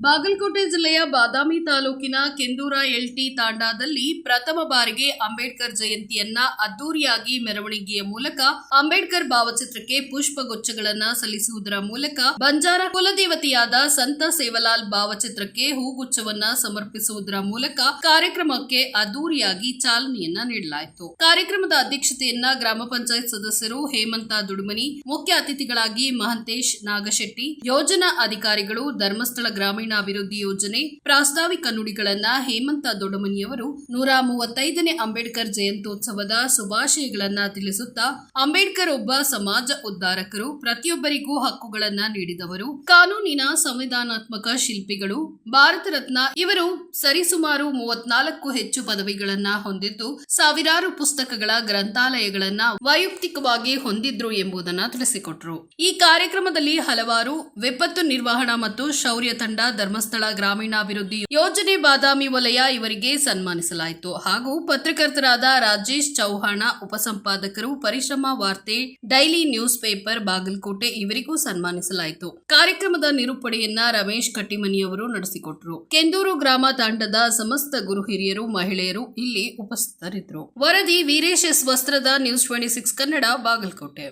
ಬಾಗಲಕೋಟೆ ಜಿಲ್ಲೆಯ ಬಾದಾಮಿ ತಾಲೂಕಿನ ಕೆಂದೂರ ಎಲ್ಟಿ ತಾಂಡಾದಲ್ಲಿ ಪ್ರಥಮ ಬಾರಿಗೆ ಅಂಬೇಡ್ಕರ್ ಜಯಂತಿಯನ್ನ ಅದ್ದೂರಿಯಾಗಿ ಮೆರವಣಿಗೆಯ ಮೂಲಕ ಅಂಬೇಡ್ಕರ್ ಭಾವಚಿತ್ರಕ್ಕೆ ಪುಷ್ಪಗುಚ್ಛಗಳನ್ನ ಸಲ್ಲಿಸುವುದರ ಮೂಲಕ ಬಂಜಾರ ಕುಲದೇವತೆಯಾದ ಸಂತ ಸೇವಲಾಲ್ ಭಾವಚಿತ್ರಕ್ಕೆ ಹೂಗುಚ್ಛವನ್ನ ಸಮರ್ಪಿಸುವುದರ ಮೂಲಕ ಕಾರ್ಯಕ್ರಮಕ್ಕೆ ಅದ್ದೂರಿಯಾಗಿ ಚಾಲನೆಯನ್ನ ನೀಡಲಾಯಿತು. ಕಾರ್ಯಕ್ರಮದ ಅಧ್ಯಕ್ಷತೆಯನ್ನ ಗ್ರಾಮ ಪಂಚಾಯತ್ ಸದಸ್ಯರು ಹೇಮಂತ ದುಡುಮನಿ, ಮುಖ್ಯ ಅತಿಥಿಗಳಾಗಿ ಮಹಂತೇಶ್ ನಾಗಶೆಟ್ಟಿ, ಯೋಜನಾ ಅಧಿಕಾರಿಗಳು ಧರ್ಮಸ್ಥಳ ಗ್ರಾಮೀಣಾಭಿವೃದ್ಧಿ ಯೋಜನೆ, ಪ್ರಾಸ್ತಾವಿಕ ನುಡಿಗಳನ್ನ ಹೇಮಂತ ದೊಡಮನಿಯವರು ನೂರ ಮೂವತ್ತೈದನೇ ಅಂಬೇಡ್ಕರ್ ಜಯಂತ್ಯೋತ್ಸವದ ಶುಭಾಶಯಗಳನ್ನ ತಿಳಿಸುತ್ತಾ, ಅಂಬೇಡ್ಕರ್ ಒಬ್ಬ ಸಮಾಜ ಉದ್ಧಾರಕರು, ಪ್ರತಿಯೊಬ್ಬರಿಗೂ ಹಕ್ಕುಗಳನ್ನ ನೀಡಿದವರು. ಕಾನೂನಿನ ಸಂವಿಧಾನಾತ್ಮಕ ಶಿಲ್ಪಿಗಳು, ಭಾರತ ರತ್ನ ಇವರು ಸರಿಸುಮಾರು ಮೂವತ್ನಾಲ್ಕು ಹೆಚ್ಚು ಪದವಿಗಳನ್ನ ಹೊಂದಿದ್ದು, ಸಾವಿರಾರು ಪುಸ್ತಕಗಳ ಗ್ರಂಥಾಲಯಗಳನ್ನ ವೈಯಕ್ತಿಕವಾಗಿ ಹೊಂದಿದ್ರು ಎಂಬುದನ್ನ ತಿಳಿಸಿಕೊಟ್ರು. ಈ ಕಾರ್ಯಕ್ರಮದಲ್ಲಿ ಹಲವಾರು ವಿಪತ್ತು ನಿರ್ವಹಣಾ ಮತ್ತು ಶೌರ್ಯ ತಂಡ ಧರ್ಮಸ್ಥಳ ಗ್ರಾಮೀಣಾಭಿವೃದ್ಧಿ ಯೋಜನೆ ಬಾದಾಮಿ ವಲಯ ಇವರಿಗೆ ಸನ್ಮಾನಿಸಲಾಯಿತು. ಹಾಗೂ ಪತ್ರಕರ್ತರಾದ ರಾಜೇಶ್ ಚೌಹಾಣ, ಉಪಸಂಪಾದಕರು ಪರಿಶ್ರಮ ವಾರ್ತೆ, ಡೈಲಿ ನ್ಯೂಸ್ ಪೇಪರ್, ಬಾಗಲಕೋಟೆ ಇವರಿಗೂ ಸನ್ಮಾನಿಸಲಾಯಿತು. ಕಾರ್ಯಕ್ರಮದ ನಿರೂಪಣೆಯನ್ನ ರಮೇಶ್ ಕಟ್ಟಿಮನಿಯವರು ನಡೆಸಿಕೊಟ್ಟರು ಕೆಂದೂರು ಗ್ರಾಮ ತಾಂಡದ ಸಮಸ್ತ ಗುರು ಹಿರಿಯರು, ಮಹಿಳೆಯರು ಇಲ್ಲಿ ಉಪಸ್ಥಿತರಿದ್ದರು. ವರದಿ ವೀರೇಶ್ ಎಸ್ ವಸ್ತ್ರದ, news twenty six Kannada, Bagalkote.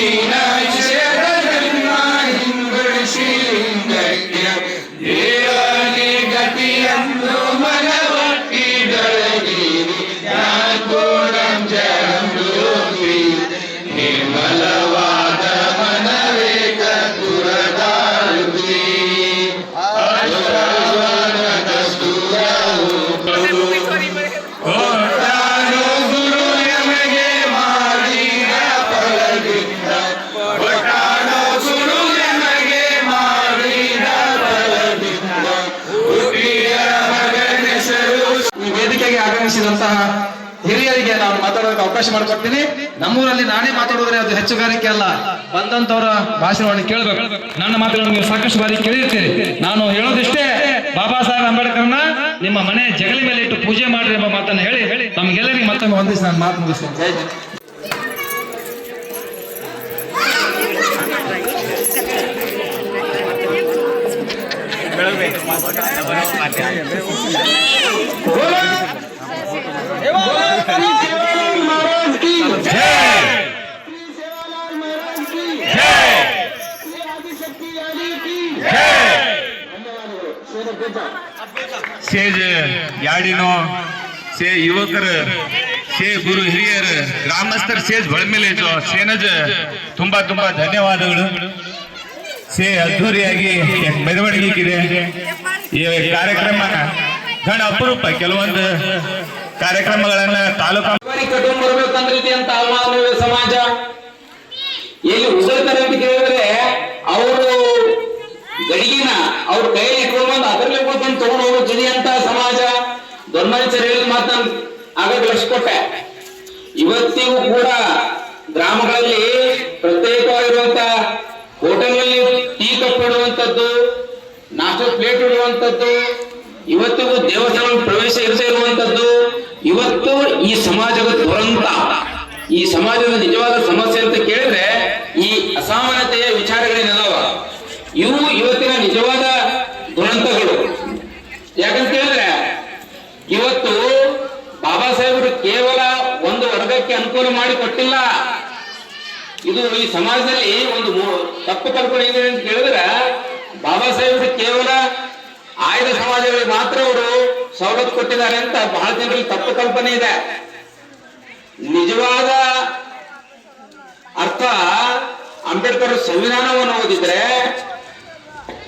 ಈ ಆಗಮಿಸಿದಂತಹ ಹಿರಿಯರಿಗೆ ನಾನು ಮಾತಾಡೋದಕ್ಕೆ ಅವಕಾಶ ಮಾಡಿಕೊಡ್ತೀನಿ. ನಮ್ಮೂರಲ್ಲಿ ನಾನೇ ಮಾತಾಡೋದ್ರೆ ಅದು ಹೆಚ್ಚುಗಾರಿಕೆ ಅಲ್ಲ. ಬಂದಂತವರ ಭಾಷಣವನ್ನು ಕೇಳಬೇಕು. ನನ್ನ ಮಾತುಗಳನ್ನು ನೀವು ಸಾಕಷ್ಟು ಬಾರಿ ಕೇಳಿರ್ತೀರಿ. ನಾನು ಹೇಳೋದಿಷ್ಟೇ, ಬಾಬಾ ಸಾಹೇಬ್ ಅಂಬೇಡ್ಕರ್ನ ನಿಮ್ಮ ಮನೆ ಜಗಲಿ ಮೇಲೆ ಇಟ್ಟು ಪೂಜೆ ಮಾಡ್ರಿ ಎಂಬ ಮಾತನ್ನು ಹೇಳಿ ಹೇಳಿ ತಮ್ಗೆಲ್ಲರಿಗೂ ಮತ್ತೊಮ್ಮೆ ಹೊಂದಿಸಿ ನಾನು ಮಾತು ಮುಗಿಸ್ತೇನೆ. ಸೇಜ್ ಯಾಡಿನೋ, ಸೇ ಯುವಕರು, ಸೇ ಗುರು ಹಿರಿಯರು, ಗ್ರಾಮಸ್ಥರು ಸೇಜ್ ಬಳಮೇಲೆ ಸೇನಜ ತುಂಬಾ ತುಂಬಾ ಧನ್ಯವಾದಗಳು. ಸೇ ಅದ್ದೂರಿಯಾಗಿ ಮೆರವಣಿಗೆ ಈ ಕಾರ್ಯಕ್ರಮ ಗಣ ಅಪರೂಪ. ಕೆಲವೊಂದು ಕಾರ್ಯಕ್ರಮಗಳನ್ನ ತಾಲೂಕು ಬರೀ ಕಟ್ಕೊಂಡ್ ಬರ್ಬೇಕಂದ್ರೆ ಇದೆ ಅಂತ ಅಲ್ಮಾನವ ಸಮಾಜ? ಎಲ್ಲಿ ಕೇಳಿದ್ರೆ ಅವರು ಗಡಿಗಿನ ಅವ್ರ ಕೈಯಲ್ಲಿ ಇಟ್ಕೊಂಡು ಬಂದು ಅದರಲ್ಲೇ ಕೂತ್ಕೊಂಡು ತಗೊಂಡು ಹೋಗೋ ಗಡಿ ಅಂತ ಸಮಾಜ. ದೊಡ್ಡ ಮನುಷ್ಯರು ಹೇಳಿದ ಮಾತು ನಾನು ಆಗ ಕೊಟ್ಟೆ. ಇವತ್ತಿಗೂ ಕೂಡ ಗ್ರಾಮಗಳಲ್ಲಿ ಪ್ರತ್ಯೇಕವಾಗಿರುವಂತ ಹೋಟೆಲ್ನಲ್ಲಿ ಟೀ ಕಪ್ ಇಡುವಂತದ್ದು ನಾಷ್ಟ ಪ್ಲೇಟ್ ಇಡುವಂತದ್ದು, ಇವತ್ತಿಗೂ ದೇವಸ್ಥಾನ ಪ್ರವೇಶ ಇರದೇ ಇರುವಂತದ್ದು, ಇವತ್ತು ಈ ಸಮಾಜದ ದುರಂತ. ಈ ಸಮಾಜದ ನಿಜವಾದ ಸಮಸ್ಯೆ ಅಂತ ಕೇಳಿದ್ರೆ ಈ ಅಸಮಾನತೆಯ ವಿಚಾರಗಳೇನದವ? ಇವು ಇವತ್ತಿನ ನಿಜವಾದ ದುರಂತಗಳು. ಯಾಕಂತ ಹೇಳಿದ್ರೆ, ಇವತ್ತು ಬಾಬಾ ಸಾಹೇಬರು ಕೇವಲ ಒಂದು ವರ್ಗಕ್ಕೆ ಅನುಕೂಲ ಮಾಡಿ ಕೊಟ್ಟಿಲ್ಲ. ಇದು ಈ ಸಮಾಜದಲ್ಲಿ ಒಂದು ತಪ್ಪು ಕಲ್ಪನೆ ಇದೆ ಅಂತ ಕೇಳಿದ್ರೆ, ಬಾಬಾ ಸಾಹೇಬರು ಕೇವಲ ಆಯ್ದ ಸಮಾಜಗಳಿಗೆ ಮಾತ್ರ ಅವರು ಸವಲತ್ತು ಕೊಟ್ಟಿದ್ದಾರೆ ಅಂತ ಬಹಳ ಜನರಲ್ಲಿ ತಪ್ಪು ಕಲ್ಪನೆ ಇದೆ. ನಿಜವಾದ ಅರ್ಥ ಅಂಬೇಡ್ಕರ್ ಸಂವಿಧಾನವನ್ನು ಓದಿದ್ರೆ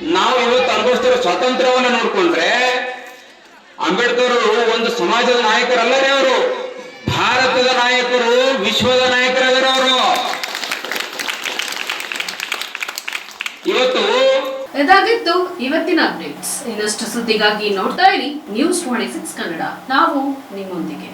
ನಾವು ಅಂಬೇಡ್ಕರ್ ಸ್ವಾತಂತ್ರ್ಯವನ್ನ ನೋಡ್ಕೊಂಡ್ರೆ ಅಂಬೇಡ್ಕರ್ ಒಂದು ಸಮಾಜದ ನಾಯಕರಲ್ಲ ರೀ ಅವರು. ಭಾರತದ ನಾಯಕರು, ವಿಶ್ವದ ನಾಯಕರಾದ್ರ ಅವರು. ಇವತ್ತು ಇದಾಗಿತ್ತು ಇವತ್ತಿನ ಅಪ್ಡೇಟ್ಸ್. ಇನ್ನಷ್ಟು ಸುದ್ದಿಗಾಗಿ ನೋಡ್ತಾ ಇರಿ. News twenty six Kannada. ನಾವು ನಿಮ್ಮೊಂದಿಗೆ.